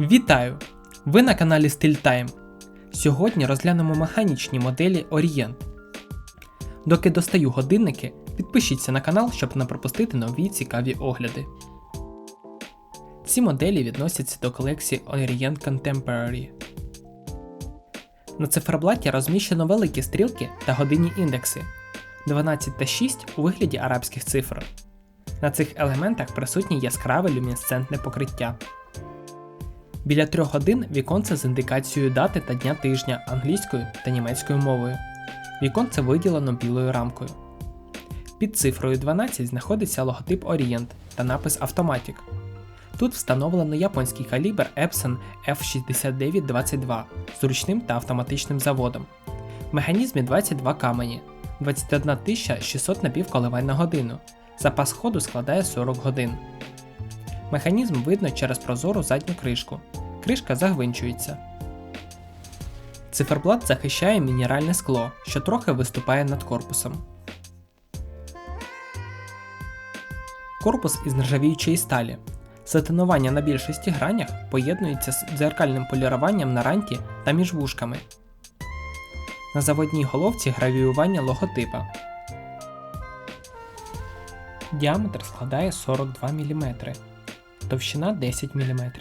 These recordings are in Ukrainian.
Вітаю! Ви на каналі StillTime. Сьогодні розглянемо механічні моделі Orient. Доки достаю годинники, підпишіться на канал, щоб не пропустити нові цікаві огляди. Ці моделі відносяться до колекції Orient Contemporary. На циферблаті розміщено великі стрілки та годинні індекси 12 та 6 у вигляді арабських цифр. На цих елементах присутнє яскраве люмінесцентне покриття. Біля трьох годин віконце з індикацією дати та дня тижня англійською та німецькою мовою. Віконце виділено білою рамкою. Під цифрою 12 знаходиться логотип Orient та напис Automatic. Тут встановлено японський калібр Epson F6922 з ручним та автоматичним заводом. В механізмі 22 камені, 21 600 напівколивань на годину. Запас ходу складає 40 годин. Механізм видно через прозору задню кришку. Кришка загвинчується. Циферблат захищає мінеральне скло, що трохи виступає над корпусом. Корпус із нержавіючої сталі. Затонування на більшості гранях поєднується з дзеркальним поліруванням на ранті та між вушками. На заводній головці гравіювання логотипа. Діаметр складає 42 мм, товщина 10 мм.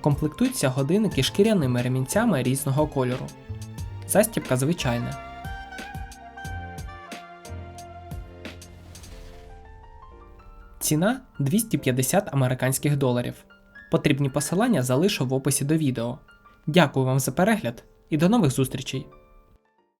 Комплектуються годинники шкіряними ремінцями різного кольору. Застібка звичайна. Ціна 250 американських доларів. Потрібні посилання залишу в описі до відео. Дякую вам за перегляд і до нових зустрічей!